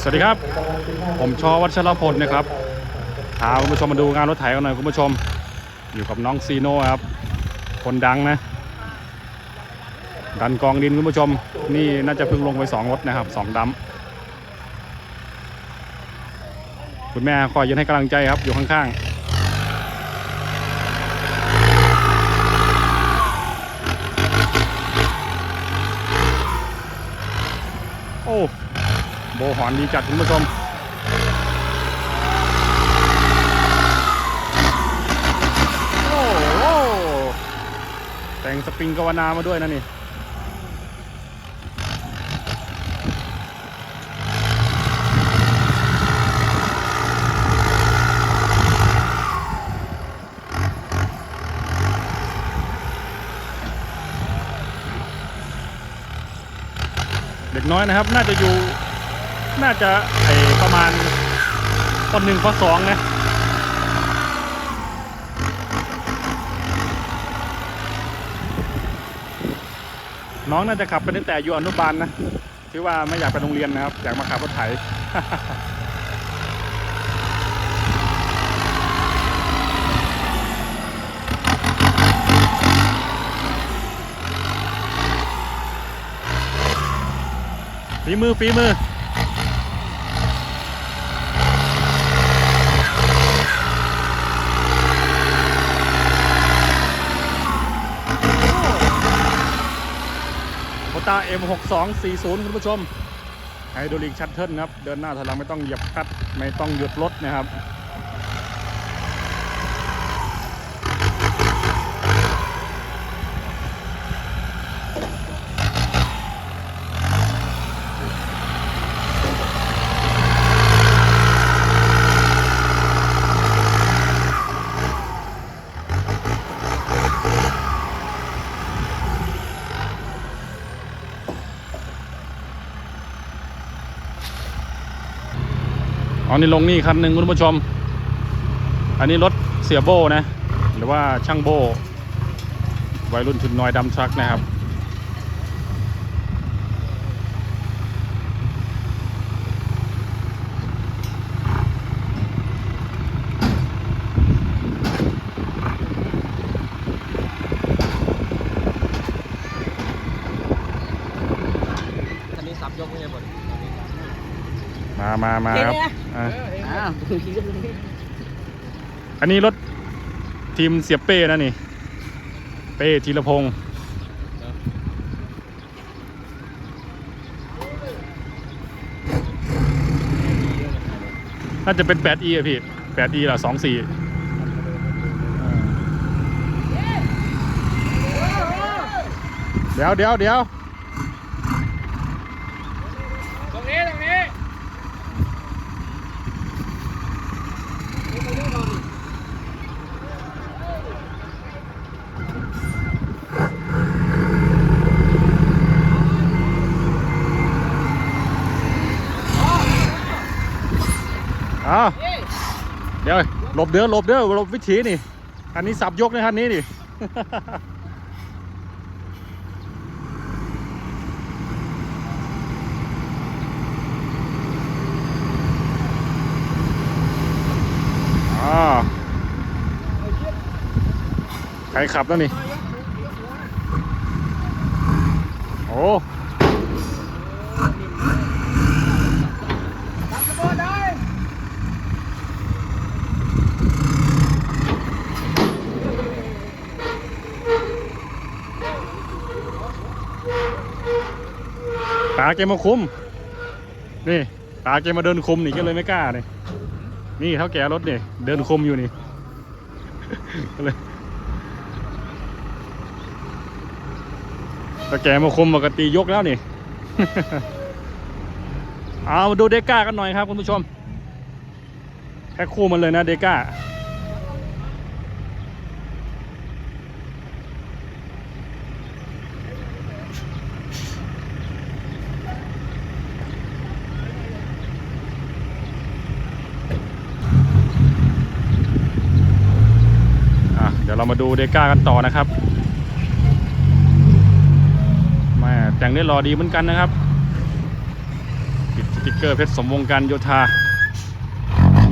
สวัสดีครับ ผมชอวัชรพลนะครับพาคุณผู้ชมมาดูงานรถไถกันหน่อยคุณผู้ชม อยู่กับน้องซีโน่ครับ คนดังนะ ดันกองดินคุณผู้ชม นี่น่าจะเพิ่งลงไปสองรถนะครับสองดัมคุณแม่คอยยืนให้กำลังใจครับอยู่ข้างๆ โอ้ โบ หอนดีจัดคุณผู้ชมโอ้โหแต่งสปริงกาวนามาด้วยนะนี่เด็กน้อยนะครับ น่าจะอยู่ น่าจะไอประมาณคนหนึ่งข้อสองนะน้องน่าจะขับไปตั้งแต่อยู่อนุบาลนะที่ว่าไม่อยากไปโรงเรียนนะครับ อยากมาขับรถไถฝีมือฝีมือ โคต้า M6240 คุณผู้ชมไฮดรอลิกชัตเทิลครับ เดินหน้าถอยหลังไม่ต้องเหยียบคลัดไม่ต้องหยุดรถนะครับ อ๋อนี่ลงนี่คันหนึ่งคุณผู้ชม อันนี้รถเสียโบนะ หรือว่าช่างโบวัยรุ่นชุดน้อยดำทรัคนะครับ คันนี้สับยกไม่ใช่หมดมามามาครับ อะอ้าวอันนี้รถทีมเสียเป้นะนี่ เป้ธีรพงศ์น่าจะเป็น 8e อะพี่ 8e ละ24เดี๋ยวเดี๋ยวเดี๋ยว ตรงนี้ตรงนี้ อ้าว เดี๋ยวหลบเด้อหลบเด้อหลบวิถีนี่คันนี้สับยกนคันนี้นี่ใครขับแล้วนี่ โอ้ ตาแกมาคุม นี่ ตาแกมาเดินคุมนี่ก็เลยไม่กล้านี่นี่เท่าแกรถนี่เดินคุมอยู่นี่ก็เลยถ้าแกมาคุมปกติยกแล้วนี่เอามาดูเดก้ากันหน่อยครับคุณผู้ชมแค่คู่มันเลยนะเดก้า อะเาดูเดก้ากันต่อนะครับแม่แต่งได้รอดีเหมือนกันนะครับ ติดสติ๊กเกอร์เพชรสมวงการโยธา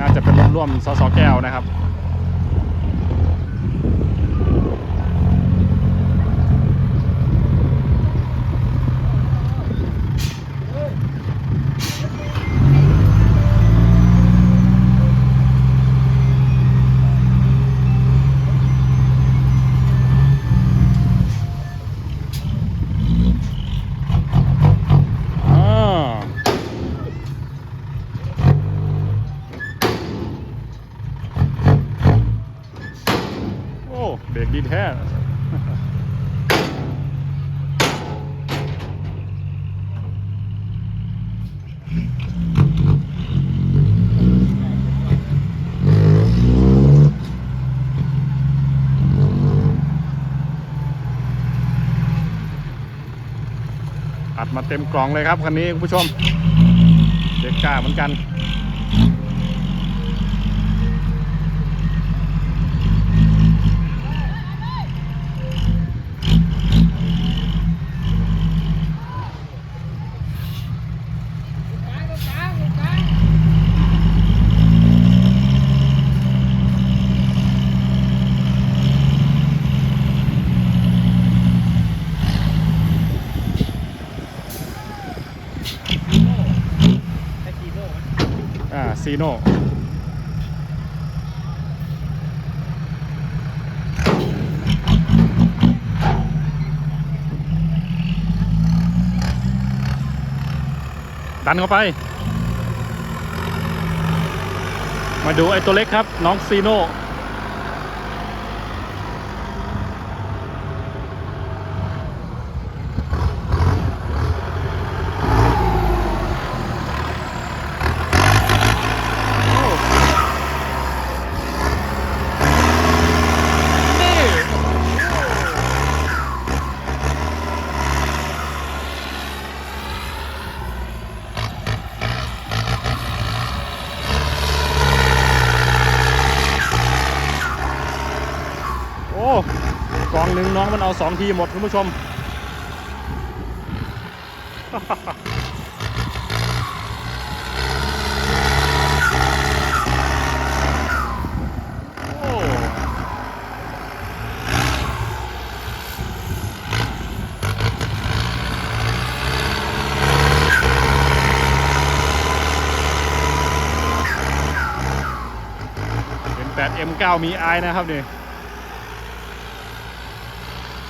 น่าจะเป็นรถร่วมสสแก้วนะครับ อ่าโอ้เบรกดีแท้ อัดมา เต็มกล่องเลยครับคันนี้คุณผู้ชมเด็กกล้าเหมือนกัน อ่า ซีโน่ดันเข้าไป มาดูไอ้ตัวเล็กครับ น้องซีโน่โอ้กอง หนึ่งน้องมันเอาสองทีหมดคุณผู้ชม เป็น 8M9 มีไอนะครับนี่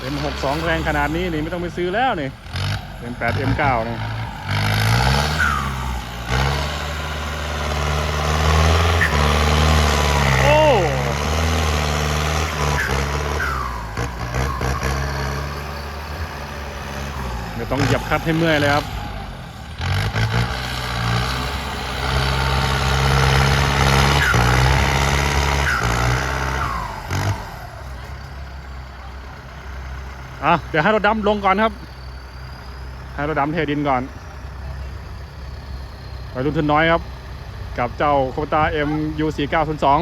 เป็น62 แรงขนาดนี้นี่ไม่ต้องไปซื้อแล้วนี่เป็น 8M9 นี่โอ้เดี๋ยวต้องเหยียบคัดให้เมื่อยเลยครับ่ะเดี๋ยวให้รถดำลงก่อนครับ ให้รถดำเทดินก่อนไปรุ่นทุนน้อยครับ กับเจ้าโคตาเอ็มยูสี่เก้าศูนย์สอง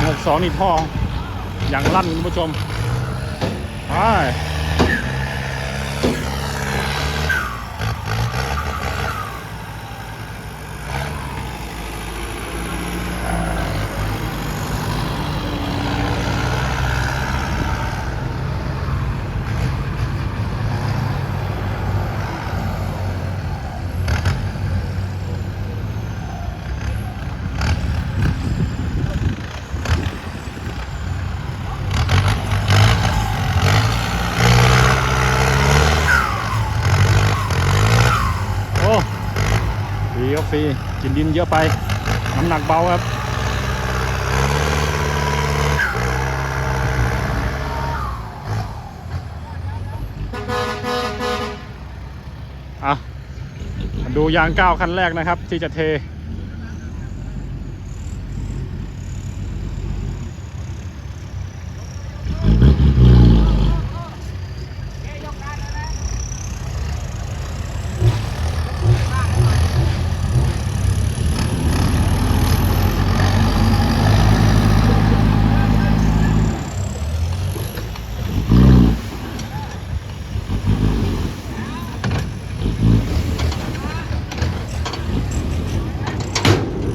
เป็น62นี่ท่ออย่างลั่นคุณผู้ชมไป ฟรีกินดินเยอะไป น้ำหนักเบาครับอะมาดูยางก้าวคันแรกนะครับ ที่จะเท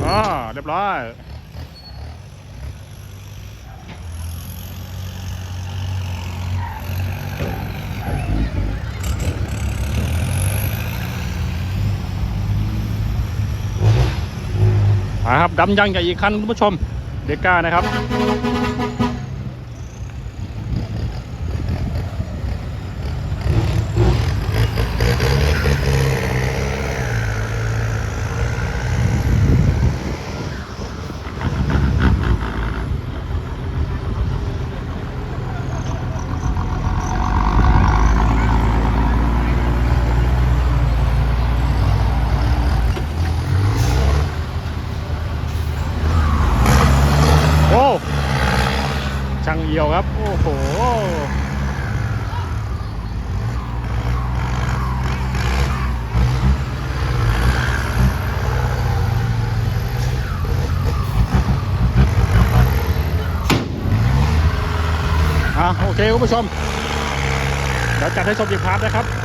อ่าเรียบร้อย ครับดำยังใหญ่อีกคันคุณผู้ชมเด็ก้านะครับ โอ้ช่างเอียวครับ โอ้โหอะโอเคคุณผู้ชมเดี๋ยวจัดให้ชมอีกพาร์ทนะครับ